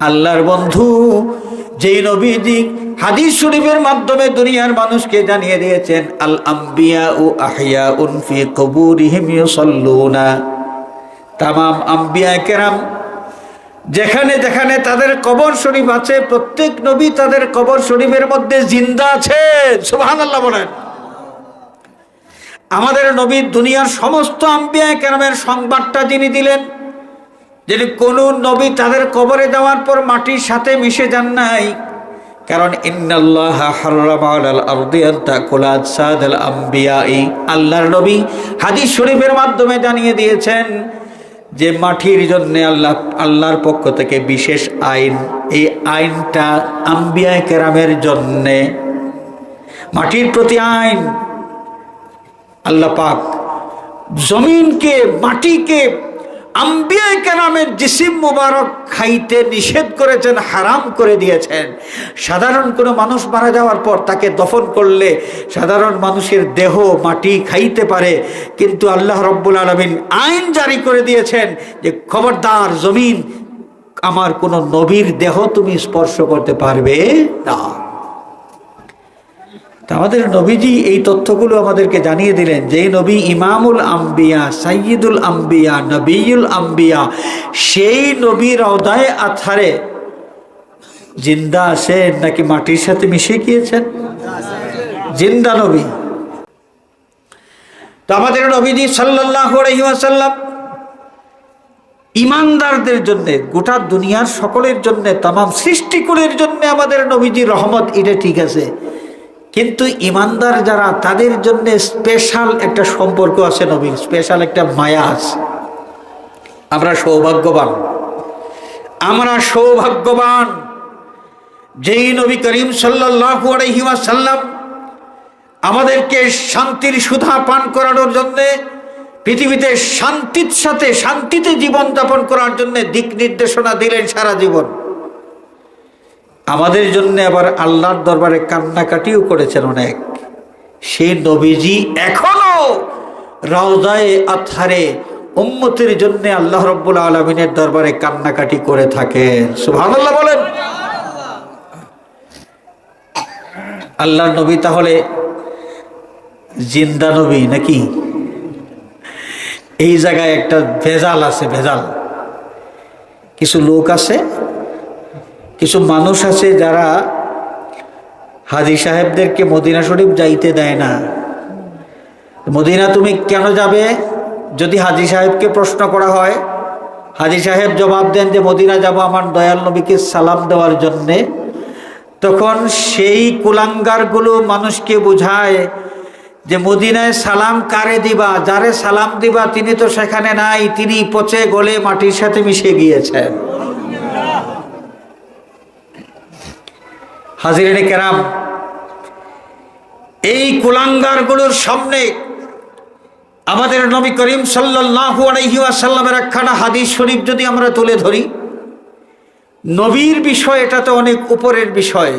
আল্লাহর বন্ধু, যেই নবীজি হাদিস শরীফের মাধ্যমে দুনিয়ার মানুষকে জানিয়ে দিয়েছেন, আল আম্বিয়া ও আহিয়া উনফি কবুরিহিম ইউসাল্লুনা। তামাম আম্বিয়া কেরাম, যেখানে যেখানে তাদের কবর শরীফ আছে, প্রত্যেক নবী তাদের কবর শরীফের মধ্যে জিন্দা আছে। সুবহানাল্লাহ বলেন। আমাদের নবী দুনিয়ার সমস্ত আম্বিয়া কেরামের সংবাদটা যিনি দিলেন যদি কোন নবী তাদের কবরে দেওয়ার পর মাটির সাথে মিশে যান নাই, কারণ আল্লাহর নবী হাদিস শরীফের মাধ্যমে জানিয়ে দিয়েছেন যে মাটির জন্য আল্লাহ, আল্লাহর পক্ষ থেকে বিশেষ আইন, এই আইনটা আম্বিয়া কেরামের জন্যে, মাটির প্রতি আইন। আল্লাহ পাক জমিনকে, মাটিকে আম্বিয়া কেরামের জিসিম মুবারক খাইতে নিষেধ করেছেন, হারাম করে দিয়েছেন। সাধারণ কোনো মানুষ মারা যাওয়ার পর তাকে দফন করলে সাধারণ মানুষের দেহ, মাটি খাইতে পারে। কিন্তু আল্লাহ রব্বুল আলমিন আইন জারি করে দিয়েছেন যে, খবরদার জমিন, আমার কোনো নবীর দেহ তুমি স্পর্শ করতে পারবে না। আমাদের নবীজি এই তথ্যগুলো আমাদেরকে জানিয়ে দিলেন যে নবী, ইমামুল আম্বিয়া সাইয়দুল আম্বিয়া নবীল আম্বিয়া, সেই নবীর অদায় আথারে জিন্দা আছেন নাকি মাটির সাথে মিশে গিয়েছেন? জিন্দা নবী। তো আমাদের নবীজি সাল্লাহ আলহিমাসাল্লাম ইমানদারদের জন্য, গোটা দুনিয়ার সকলের জন্য তাম সৃষ্টিকুলের জন্য আমাদের নবীজি রহমত, এটা ঠিক আছে। কিন্তু ইমানদার যারা, তাদের জন্য স্পেশাল একটা সম্পর্ক আছে নবীর স্পেশাল একটা মায়া আছে। আমরা সৌভাগ্যবান। আমরা সৌভাগ্যবান যেই নবী করিম সাল্লাহু আলহিমাসাল্লাম আমাদেরকে শান্তির সুধা পান করানোর জন্যে, পৃথিবীতে শান্তির সাথে শান্তিতে জীবন যাপন করার জন্য দিক নির্দেশনা দিলেন সারা জীবন। আমাদের জন্য আবার আল্লাহর দরবারে কান্নাকাটিও করেছেন অনেক। সেই নবীজি এখনও রাউদায় আথারে উম্মতের জন্য আল্লাহ রব্বুল আলমিনের দরবারে কান্নাকাটি করে থাকেন। সুবহানাল্লাহ বলেন। আল্লাহ নবী তাহলে জিন্দা নবী নাকি? এই জায়গায় একটা ভেজাল আছে, ভেজাল। কিছু লোক আছে কিছু মানুষ আছে যারা হাজি সাহেবদেরকে মদিনা শরীফ যাইতে দেয় না। মদিনা তুমি কেন যাবে? যদি হাজি সাহেবকে প্রশ্ন করা হয়, হাজি সাহেব জবাব দেন যে, মদিনা যাব আমার দয়াল নবীকে সালাম দেওয়ার জন্যে। তখন সেই কুলাঙ্গারগুলো মানুষকে বোঝায় যে, মদিনায় সালাম কারে দিবা? যারে সালাম দিবা, তিনি তো সেখানে নাই, তিনি পচে গলে মাটির সাথে মিশে গিয়েছেন। হাজিরে কেরাম, এই কুলাঙ্গারগুলোর সামনে আমাদের নবী করিম সাল্লাহু আলহিউসাল্লামের একখানা হাদিস শরীফ যদি আমরা তুলে ধরি, নবীর বিষয় এটা তো অনেক উপরের বিষয়।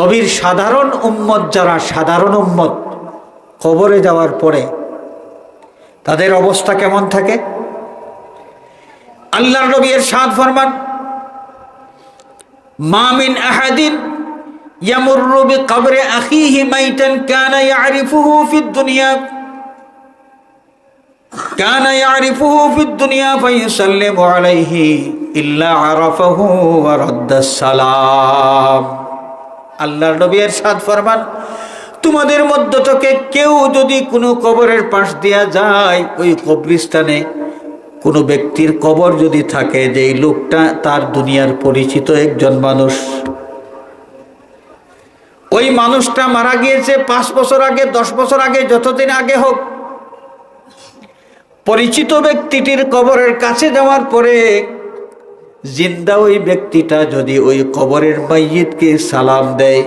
নবীর সাধারণ উম্মত যারা, সাধারণ উম্মত কবরে যাওয়ার পরে তাদের অবস্থা কেমন থাকে? আল্লাহ নবী এর সাদ ফরমান মামিন আহাদিন يمر بقبر أخيه ميتا كان يعرفه في الدنيا كان يعرفه في الدنيا فيسلم عليه إلا عرفه ورد السلام আল্লাহর নবী এরশাদ ফরমান তোমাদের মধ্য থেকে কেউ যদি কোনো কবরের পাশ দিয়া যায় ওই কবরিস্তানে কোনো ব্যক্তির কবর যদি থাকে যে এই লোকটা তার দুনিয়ার পরিচিত একজন মানুষ ওই মানুষটা মারা গিয়েছে পাঁচ বছর আগে, দশ বছর আগে, যতদিন আগে হোক। পরিচিত ব্যক্তিটির কবরের কাছে যাওয়ার পরে জিন্দা ওই ব্যক্তিটা যদি ওই কবরের মাইয়িতকে সালাম দেয়।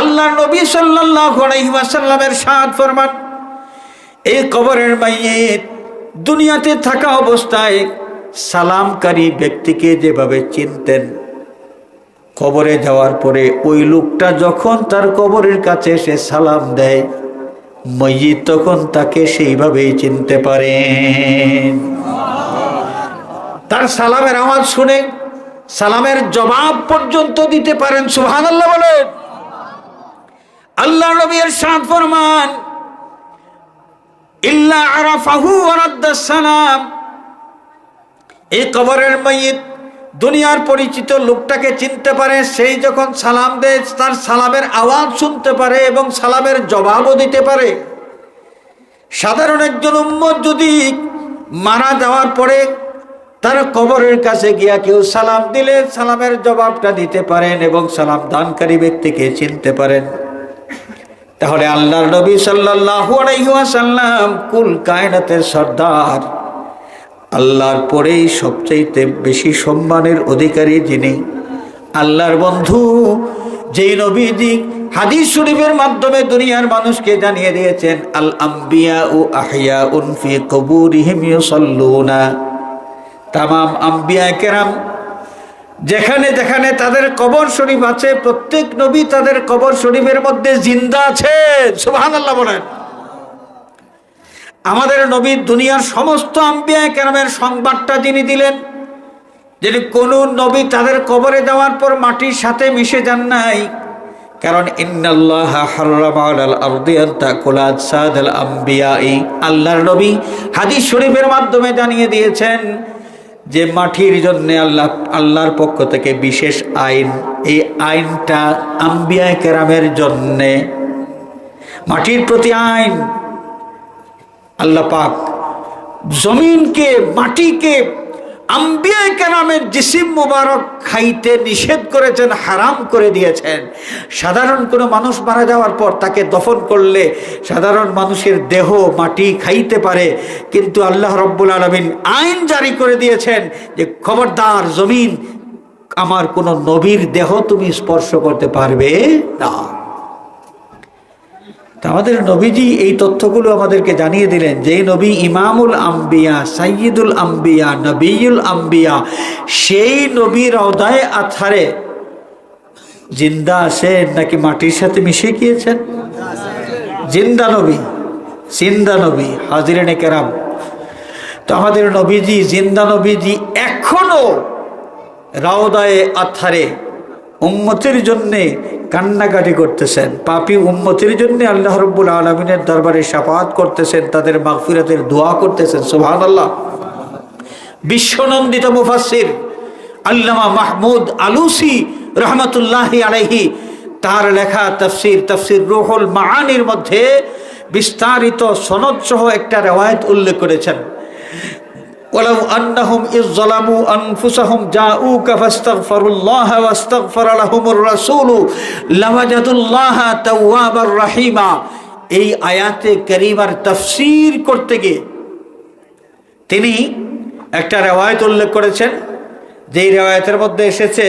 আল্লাহ নবী এই কবরের মাইয়িত দুনিয়াতে থাকা অবস্থায় সালামকারী ব্যক্তিকে যেভাবে চিনতেন, কবরে যাওয়ার পরে ওই লোকটা যখন তার কবরের কাছে সে সালাম দেয়, মসজিদ তখন তাকে সেইভাবেই চিনতে পারেন। তার সালামের আওয়াজ শুনে সালামের জবাব পর্যন্ত দিতে পারেন সুহান আল্লাহ বলেন। আল্লাহ নবী সাদ ফরমান ইল্লা আরাফাহু সালাম। এই কবরের ময়িত দুনিয়ার পরিচিত লোকটাকে চিনতে পারে, সেই যখন সালাম দেয়, তার সালামের আওয়াজ শুনতে পারে এবং সালামের জবাবও দিতে পারে। সাধারণ একজন উম্মত যদি মারা যাওয়ার পরে তার কবরের কাছে গিয়া কেউ সালাম দিলে, সালামের জবাবটা দিতে পারেন এবং সালাম দানকারী ব্যক্তিকে চিনতে পারেন। তাহলে আল্লাহর নবী ওয়াসাল্লাম কুল কায়নাতের সর্দার, আল্লাহর পরেই সবচাইতে বেশি সম্মানের অধিকারী যিনি, আল্লাহর বন্ধু, যেই নবীজি হাদিস শরীফের মাধ্যমে দুনিয়ার মানুষকে জানিয়ে দিয়েছেন, আল আম্বিয়া ও আহিয়া উনফি কবুরিহিম ইউসাল্লুনা। তামাম আম্বিয়া কেরাম যেখানে যেখানে তাদের কবর শরীফ আছে, প্রত্যেক নবী তাদের কবর শরীফের মধ্যে জিন্দা আছে। সুবহানাল্লাহ বলেন। আমাদের নবী দুনিয়ার সমস্ত আম্বিয়া কেরামের সংবাদটা যিনি দিলেন, যিনি কোন নবী তাদের কবরে দেওয়ার পর মাটির সাথে মিশে যান নাই, কারণ আল্লাহর নবী হাদিস শরীফের মাধ্যমে জানিয়ে দিয়েছেন যে মাটির জন্যে আল্লাহ, আল্লাহর পক্ষ থেকে বিশেষ আইন, এই আইনটা আম্বিয়া কেরামের জন্যে, মাটির প্রতি আইন, আল্লাহ পাক জমিনকে, মাটিকে আম্বিয়া কেরামের জিসিম মুবারক খাইতে নিষেধ করেছেন, হারাম করে দিয়েছেন। সাধারণ কোনো মানুষ মারা যাওয়ার পর তাকে দফন করলে সাধারণ মানুষের দেহ, মাটি খাইতে পারে। কিন্তু আল্লাহ রব্বুল আলমিন আইন জারি করে দিয়েছেন যে, খবরদার জমিন, আমার কোনো নবীর দেহ তুমি স্পর্শ করতে পারবে না। আমাদের নবীজি এই তথ্যগুলো আমাদেরকে জানিয়ে দিলেন যে নবী, ইমামুল আম্বিয়া সাইয়দুল আম্বিয়া নবীল আম্বিয়া, সেই নবীর অদায় আথারে জিন্দা আছেন নাকি মাটির সাথে মিশে গিয়েছেন? জিন্দা নবী জিন্দা নবী, হাজিরেনে কেরাম। তো আমাদের নবীজি, জিন্দা নবীজি এখনও রাওদায় আথারে উম্মতের জন্যে কান্নাকাটি করতেছেন। পাপি উম্মতির জন্যে আল্লাহ রব্বুল আলমিনের দরবারে সাফাত করতেছেন, তাদের মাগফিরাতের দোয়া করতেছেন সোহান আল্লাহ বিশ্বনন্দিত মুফাসির আল্লামা মাহমুদ আলুসি রহমতুল্লাহি আলাইহি, তার লেখা তফসির তফসির রুহুল মাহানির মধ্যে বিস্তারিত সনদসহ একটা রেওয়ায়ত উল্লেখ করেছেন। ولو أنهم إذ ظلموا أنفسهم جاءوك فاستغفروا الله واستغفر لهم الرسول لوجدوا الله توابا رحيما এই আয়াতে করিমার তফসির করতে গিয়ে তিনি একটা রেওয়ায়ত উল্লেখ করেছেন যেই রেওয়ায়তের মধ্যে এসেছে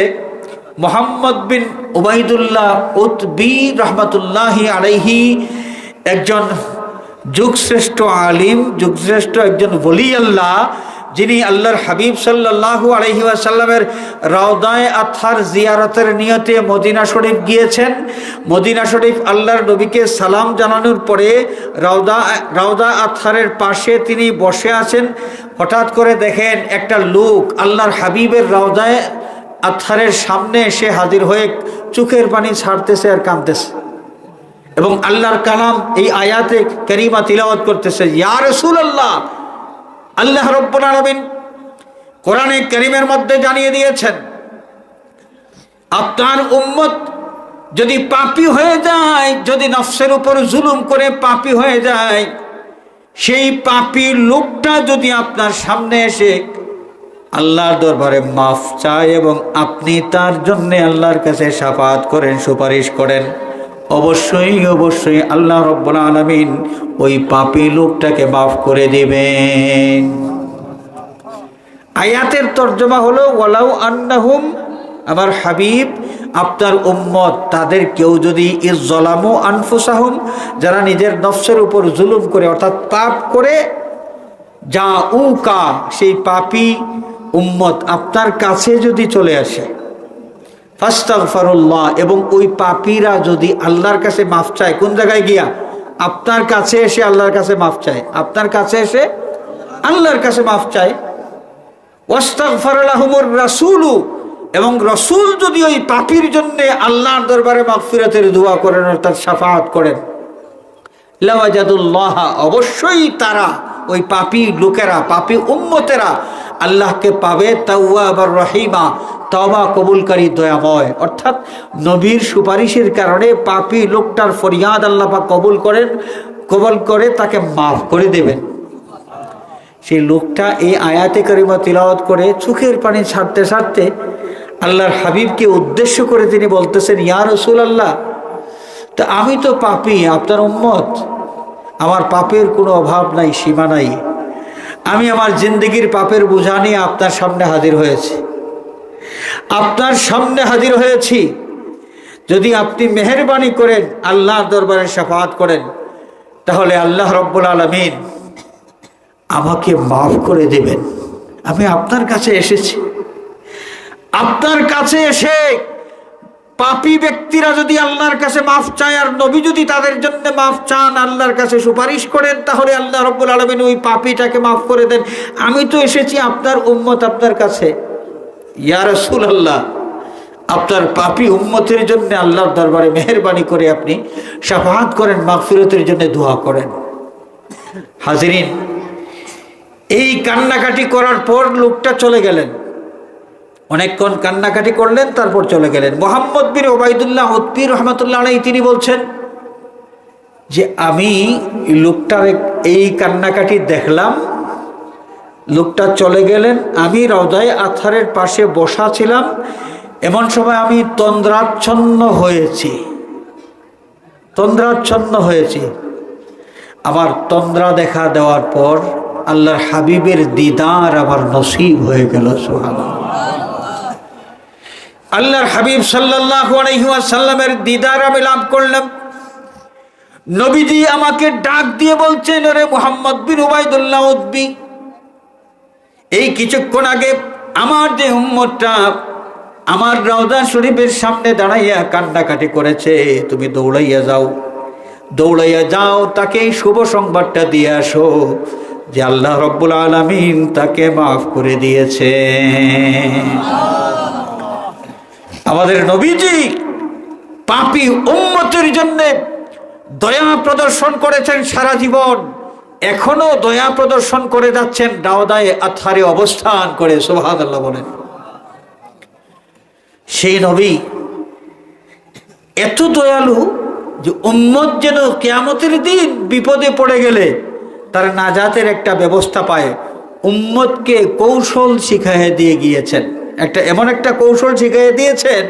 মোহাম্মদ বিন উবাইদুল্লাহ উতবি রহমতুল্লাহি আলাইহি একজন যুগশ্রেষ্ঠ আলিম যুগশ্রেষ্ঠ একজন বলি আল্লাহ যিনি আল্লাহর হাবিব সাল্লাহু আলহি আসাল্লামের রওদায় আথার জিয়ারতের নিয়তে মদিনা শরীফ গিয়েছেন। মদিনা শরীফ আল্লাহর নবীকে সালাম জানানোর পরে রওদা রওদা আথারের পাশে তিনি বসে আছেন। হঠাৎ করে দেখেন একটা লোক আল্লাহর হাবিবের রওদায় আথারের সামনে এসে হাজির হয়ে চোখের পানি ছাড়তেছে আর কাঁদতেছে। এবং আল্লাহর কালাম এই আয়াতে করিমা তিলাওয়াত করতেছে, ইয়া রসুল আল্লাহ আল্লাহ রব্বুল আলমিন কোরআনে করিমের মধ্যে জানিয়ে দিয়েছেন, আপনার উম্মত যদি পাপি হয়ে যায়, যদি নফসের উপর জুলুম করে পাপি হয়ে যায়, সেই পাপি লোকটা যদি আপনার সামনে এসে আল্লাহর দরবারে মাফ চায় এবং আপনি তার জন্যে আল্লাহর কাছে সাফাত করেন, সুপারিশ করেন অবশ্যই অবশ্যই আল্লাহ রব্বুল আলমিন ওই পাপি লোকটাকে মাফ করে দিবেন। আয়াতের তর্জমা হলো, ওয়ালাউ আন্নাহুম, আমার হাবিব, আপনার উম্মত, তাদের কেউ যদি ইজলামু আনফুসাহুম, যারা নিজের নফসের উপর জুলুম করে, অর্থাৎ পাপ করে যা উ কা সেই পাপি উম্মত আপনার কাছে যদি চলে আসে ফাস্তাগফারুল্লাহ, এবং ওই পাপীরা যদি আল্লাহর কাছে মাফ চায়, কোন জায়গায় গিয়া? আপনার কাছে এসে আল্লাহর কাছে মাফ চায়। আপনার কাছে এসে আল্লাহর কাছে মাফ চায়। ওয়াস্তাগফারালাহুমুর রাসূলু, এবং রসুল যদি ওই পাপির জন্য আল্লাহর দরবারে মাগফিরাতের দোয়া করেন, অর্থাৎ সাফাত করেন। লাওয়াজাদুল্লাহ, অবশ্যই তারা, ওই পাপি লোকেরা, পাপি উম্মতেরা, আল্লাহকে পাবে তাওয়াবার রহিমা তবা কবুলকারী দয়াময় অর্থাৎ নবীর সুপারিশের কারণে পাপি লোকটার ফরিয়াদ আল্লাহ পাক কবুল করেন, কবল করে তাকে মাফ করে দেবেন। সেই লোকটা এই আয়াতে করিমা তিলাওয়াত করে চোখের পানি ছাড়তে ছাড়তে আল্লাহর হাবিবকে উদ্দেশ্য করে তিনি বলতেছেন, ইয়া রসুল আল্লাহ তা আমি তো পাপি, আপনার উম্মত। আমার পাপের কোনো অভাব নাই, সীমা নাই। আমি আমার জিন্দগির পাপের বোঝা নিয়ে আপনার সামনে হাজির হয়েছি। আপনার সামনে হাজির হয়েছি। যদি আপনি মেহরবানি করেন, আল্লাহর দরবারে সাফাত করেন, তাহলে আল্লাহ রব্বুল আলমিন আমাকে মাফ করে দেবেন। আমি আপনার কাছে এসেছি। আপনার কাছে এসে পাপী ব্যক্তিরা যদি আল্লাহর কাছে মাফ চায় আর নবী যদি তাদের জন্য মাফ চান, আল্লাহর কাছে সুপারিশ করেন, তাহলে আল্লাহ রব্বুল আলমিন ওই পাপিটাকে মাফ করে দেন। আমি তো এসেছি আপনার উম্মত আপনার কাছে। ইয়া রসুল আল্লাহ আপনার পাপি উম্মতের জন্য আল্লাহর দরবারে মেহরবানি করে আপনি সাফাহাত করেন, মাগফিরতের জন্য দোয়া করেন। হাজিরিন, এই কান্নাকাটি করার পর লোকটা চলে গেলেন। অনেকক্ষণ কান্নাকাটি করলেন, তারপর চলে গেলেন। মোহাম্মদ বিন ওবায়দুল্লাহ হত্তির রহমতুল্লাহ আলাই তিনি বলছেন যে, আমি লোকটার এই কান্নাকাটি দেখলাম লোকটা চলে গেলেন। আমি রওদায় আথারের পাশে বসা ছিলাম। এমন সময় আমি তন্দ্রাচ্ছন্ন হয়েছি। তন্দ্রাচ্ছন্ন হয়েছি। আমার তন্দ্রা দেখা দেওয়ার পর আল্লাহর হাবিবের দিদার আমার নসিব হয়ে গেল সোহান আল্লাহর হাবিব সাল্লামের দিদার আমি লাভ করলাম। নবীজি আমাকে ডাক দিয়ে বলছেন রে মোহাম্মদ বিন উবাইদুল্লাহ উদ্বি এই কিছুক্ষণ আগে আমার যে উম্মতটা আমার রওজা শরীফের সামনে দাঁড়াইয়া কান্নাকাটি করেছে, তুমি দৌড়াইয়া যাও। দৌড়াইয়া যাও, তাকে শুভ সংবাদটা দিয়ে আসো যে আল্লাহ রব্বুল আলমিন তাকে মাফ করে দিয়েছে। আমাদের নবীজি পাপি উম্মতের জন্যে দয়া প্রদর্শন করেছেন সারা জীবন। এখনও দয়া প্রদর্শন করে যাচ্ছেন, দাওদায় আথারে অবস্থান করে সোহাদ আল্লাহ বলেন। সেই নবী এত দয়ালু যে উম্মত যেন কেয়ামতের দিন বিপদে পড়ে গেলে তার নাজাতের একটা ব্যবস্থা পায়। উম্মতকে কৌশল শিখাইয়ে দিয়ে গিয়েছেন। একটা এমন একটা কৌশল শিখাইয়ে দিয়েছেন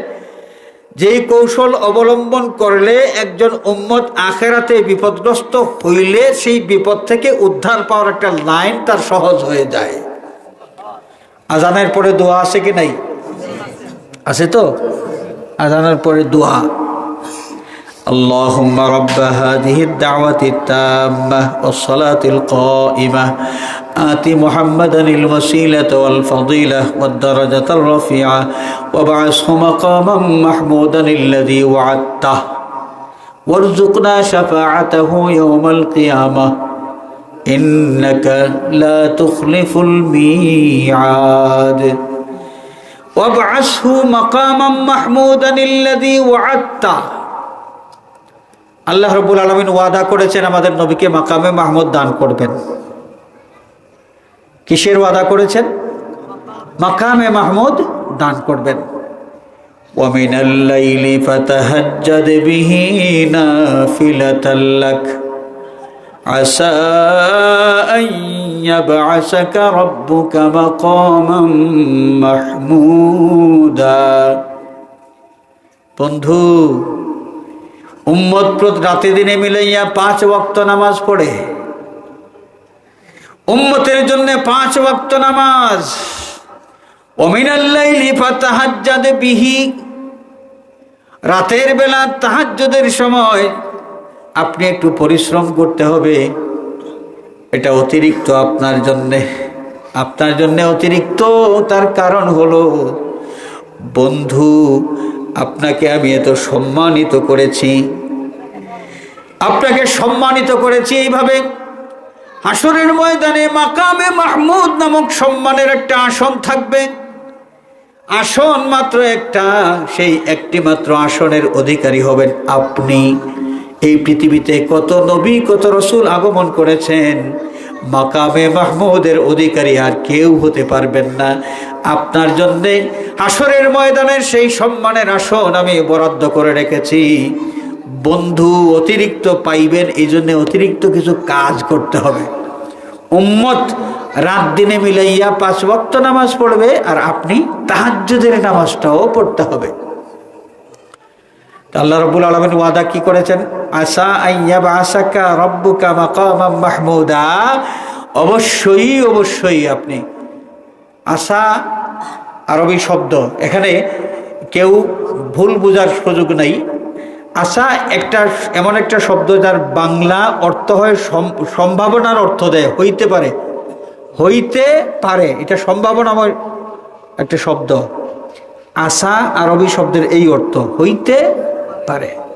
যেই কৌশল অবলম্বন করলে একজন উম্মত আখেরাতে বিপদগ্রস্ত হইলে সেই বিপদ থেকে উদ্ধার পাওয়ার একটা লাইন তার সহজ হয়ে যায়। আজানের পরে দোয়া আছে কি নাই? আছে তো? আজানের পরে দোয়া। اللهم رب هذه الدعوة التامة والصلاة القائمة. آت محمدا الوسيلة والفضيلة والدرجة الرفيعة وابعثه مقاما محمودا الذي وعدته. وارزقنا شفاعته يوم القيامة. إنك لا تخلف الميعاد. وابعثه مقاما محمودا الذي وعدته. আল্লাহ রবুল আলমিন ওয়াদা করেছেন আমাদের নবীকে মাকামে মাহমুদ দান করবেন কিসের ওয়াদা করেছেন মাকামে মাহমুদ দান করবেন ومن الليل فتهجد به نافلة لك عسى أن يبعثك ربك مقاما محمودا বন্ধু উম্মত রাতে দিনে মিলাইয়া পাঁচ ওয়াক্ত নামাজ পড়ে। উম্মতের জন্য পাঁচ ওয়াক্ত নামাজ। অমিনাল্লাইলি ফাতাহাজ্জাদ বিহি। রাতের বেলা তাহাজ্জুদের সময় আপনি একটু পরিশ্রম করতে হবে। এটা অতিরিক্ত আপনার জন্যে। আপনার জন্য অতিরিক্ত তার কারণ হলো, বন্ধু আপনাকে আমি এত সম্মানিত করেছি। আপনাকে সম্মানিত করেছি এইভাবে হাসরের ময়দানে মাকামে মাহমুদ নামক সম্মানের একটা আসন থাকবে। আসন মাত্র একটা, সেই একটি মাত্র আসনের অধিকারী হবেন আপনি। এই পৃথিবীতে কত নবী, কত রসুল আগমন করেছেন মাকামে মাহমুদের অধিকারী আর কেউ হতে পারবেন না। আপনার জন্যে হাসরের ময়দানের সেই সম্মানের আসন আমি বরাদ্দ করে রেখেছি। বন্ধু অতিরিক্ত পাইবেন এই জন্যে অতিরিক্ত কিছু কাজ করতে হবে। উম্মত রাত দিনে মিলাইয়া পাঁচ ওয়াক্ত নামাজ পড়বে আর আপনি তাহাজ্জুদের নামাজটাও পড়তে হবে। আল্লাহ রব্বুল আলমিন ওয়াদা কি করেছেন? আসা আইয়া বা আসাকা রব্বুকা মাকামাম মাহমুদা। অবশ্যই অবশ্যই আপনি আশা আরবি শব্দ। এখানে কেউ ভুল বোঝার সুযোগ নাই। আশা একটা, এমন একটা শব্দ যার বাংলা অর্থ হয় সম- সম্ভাবনার অর্থ দেয়। হইতে পারে। হইতে পারে। এটা সম্ভাবনাময় একটা শব্দ। আশা আরবি শব্দের এই অর্থ। হইতে পারে।